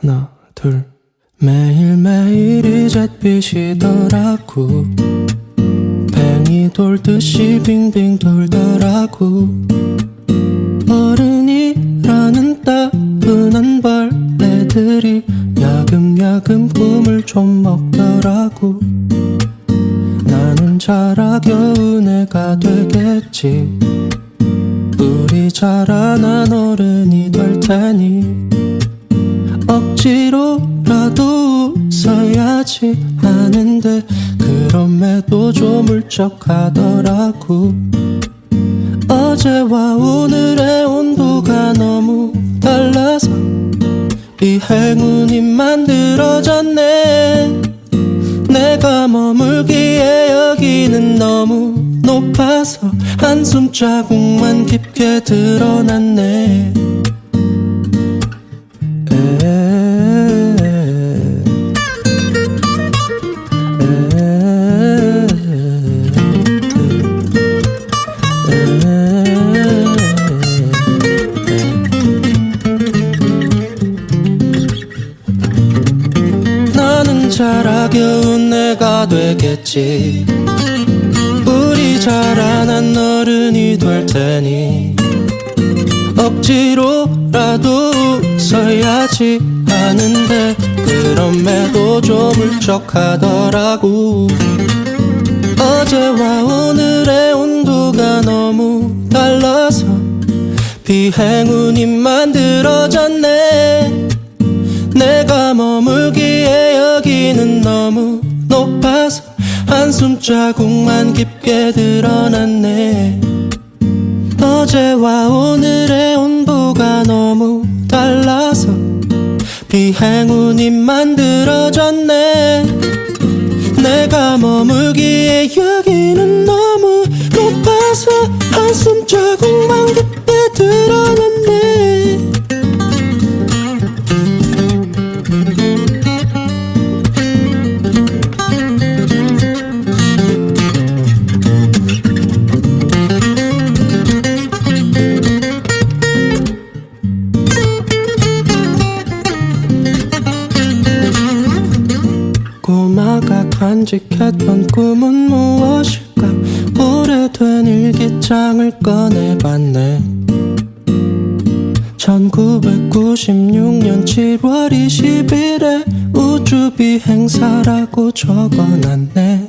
하나 둘. 매일매일 이 잿빛이더라고. 뱅이 돌듯이 빙빙 돌더라고. 어른이라는 따분한 벌레들이 야금야금 꿈을 좀 먹더라고. 나는 자라 겨우 내가 되겠지. 우리 자라 난 어른이 될 테니 억지로라도 웃어야지 하는데 그럼에도 좀 울적하더라고. 어제와 오늘의 온도가 너무 달라서 이 행운이 만들어졌네. 내가 머물기에 여기는 너무 높아서 한숨 자국만 깊게 드러났네 자라 겨우 내가 되겠지. 우리 자라난 어른이 될 테니 억지로라도 웃어야지 하는데 그럼에도 좀 울적하더라고. 어제와 오늘의 온도가 너무 달라서 비행운이 만들어졌네. 내가 머물기 에 여기는 너무 높아서 한숨 자국만 깊게 드러났네. 어제와 오늘의 온도가 너무 달라서 비행운이 만들어졌네. 내가 머물기에 여기는 너무 높아서 한숨 자국만 깊게 간직했던 꿈은 무엇일까? 오래된 일기장을 꺼내봤네. 1996년 7월 20일에 우주비행사라고 적어놨네